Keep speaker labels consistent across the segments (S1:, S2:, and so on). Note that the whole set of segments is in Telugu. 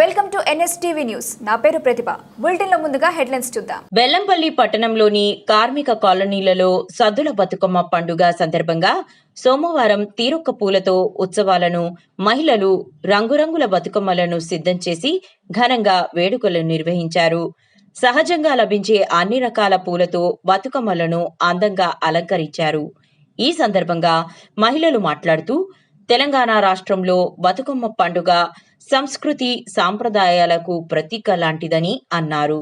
S1: Welcome to NSTV news. నా పేరు ప్రతిభ. బులెటిన్లో ముందుగా హెడ్లైన్స్ చూద్దాం.
S2: బెల్లంపల్లి పట్టణంలోని కార్మిక కాలనీలలో సద్దుల బతుకమ్మ పండుగ సందర్భంగా సోమవారం తీరొక్క పూలతో ఉత్సవాలను మహిళలు రంగురంగుల బతుకమ్మలను సిద్ధం చేసి ఘనంగా వేడుకలు నిర్వహించారు. సహజంగా లభించే అన్ని రకాల పూలతో బతుకమ్మలను అందంగా అలంకరించారు. ఈ సందర్భంగా మహిళలు మాట్లాడుతూ తెలంగాణ రాష్ట్రంలో బతుకమ్మ పండుగ సంస్కృతి సాంప్రదాయాలకు ప్రతీక లాంటిదని అన్నారు.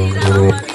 S3: Thank you.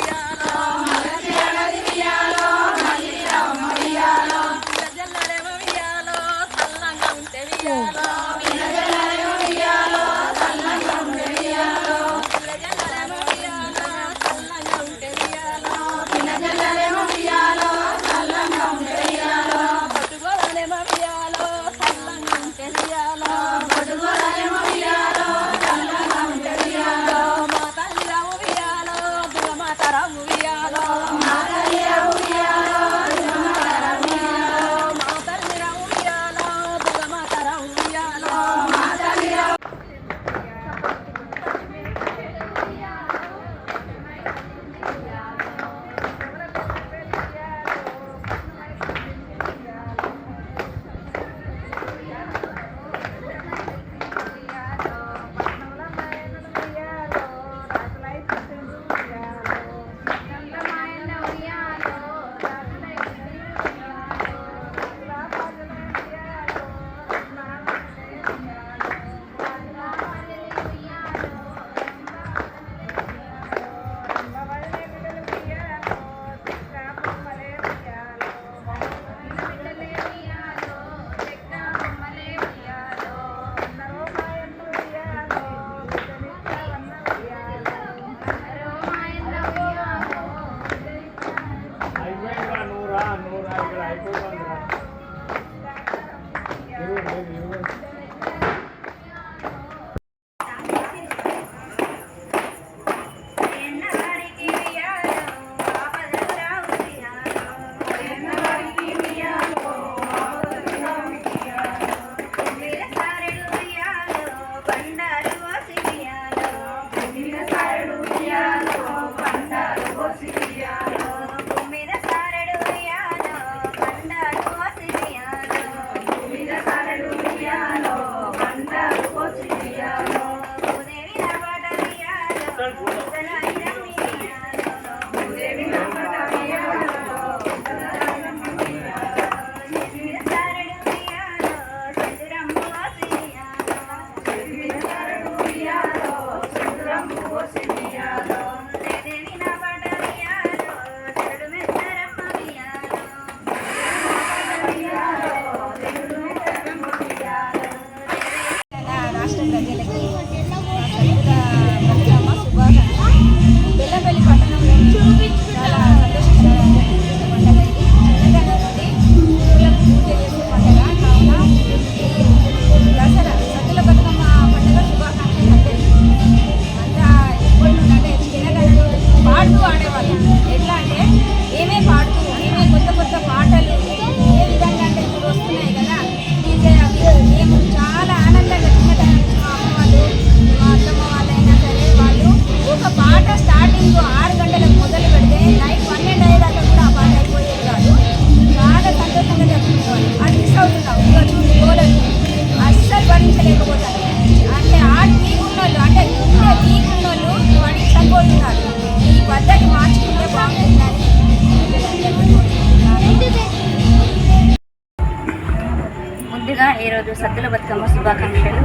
S4: ఈరోజు సద్దుల బతుకమ్మ శుభాకాంక్షలు.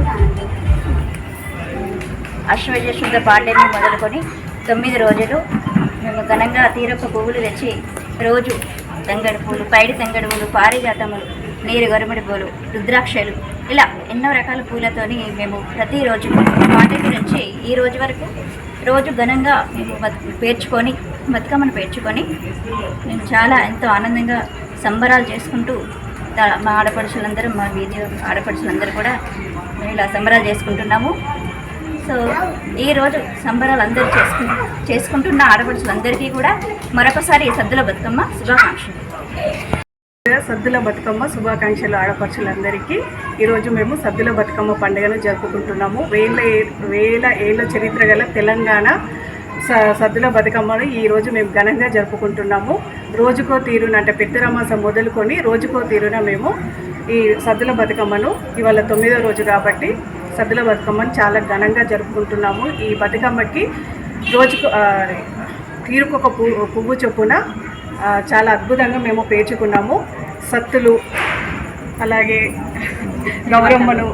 S4: అశ్వజ శుద్ధ పాడ్యమి మొదలుకొని తొమ్మిది రోజులు మేము ఘనంగా తీరపు పువ్వులు తెచ్చి రోజు తంగడి పూలు పైడి తంగడి పూలు పారిజాతములు నీరు గరుమిడి పూలు రుద్రాక్షలు ఇలా ఎన్నో రకాల పూలతోని మేము ప్రతిరోజు పాడ్యమి నుంచి ఈ రోజు వరకు రోజు ఘనంగా మేము పేర్చుకొని బతుకమ్మను పేర్చుకొని మేము చాలా ఎంతో ఆనందంగా సంబరాలు చేసుకుంటూ మా ఆడపడుచులందరూ మా వీధి ఆడపడుచులందరూ కూడా మేము ఇలా సంబరాలు చేసుకుంటున్నాము. సో ఈరోజు సంబరాలు అందరూ చేసుకు చేసుకుంటున్న ఆడపడుచులందరికీ కూడా మరొకసారి సద్దుల బతుకమ్మ శుభాకాంక్షలు.
S5: సద్దుల బతుకమ్మ శుభాకాంక్షలు ఆడపడుచులందరికీ. ఈరోజు మేము సద్దుల బతుకమ్మ పండుగను జరుపుకుంటున్నాము. వేల ఏ- వేల ఏళ్ళ చరిత్ర గల తెలంగాణ సద్దుల బతుకమ్మను ఈరోజు మేము ఘనంగా జరుపుకుంటున్నాము. రోజుకో తీరున అంటే పెద్దరమాసం మొదలుకొని రోజుకో తీరున మేము ఈ సద్దుల బతుకమ్మను ఇవాళ తొమ్మిదో రోజు కాబట్టి సద్దుల బతుకమ్మను చాలా ఘనంగా జరుపుకుంటున్నాము. ఈ బతుకమ్మకి రోజుకు తీరుకొక పువ్వు పువ్వు చొప్పున చాలా అద్భుతంగా మేము పేర్చుకున్నాము. సత్తులు అలాగే గౌరమ్మను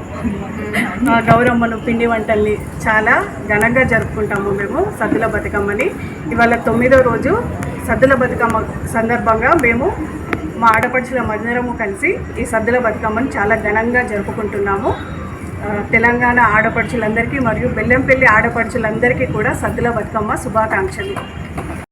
S5: ఆ, గౌరమ్మను పిండి వంటల్ని చాలా ఘనంగా జరుపుకుంటాము మేము సద్దుల బతుకమ్మని. ఇవాళ తొమ్మిదో రోజు సద్దుల బతుకమ్మ సందర్భంగా మేము మా ఆడపడుచుల మందరము కలిసి ఈ సద్దుల బతుకమ్మను చాలా ఘనంగా జరుపుకుంటున్నాము. తెలంగాణ ఆడపడుచులందరికీ మరియు బెల్లంపల్లి ఆడపడుచులందరికీ కూడా సద్దుల బతుకమ్మ శుభాకాంక్షలు.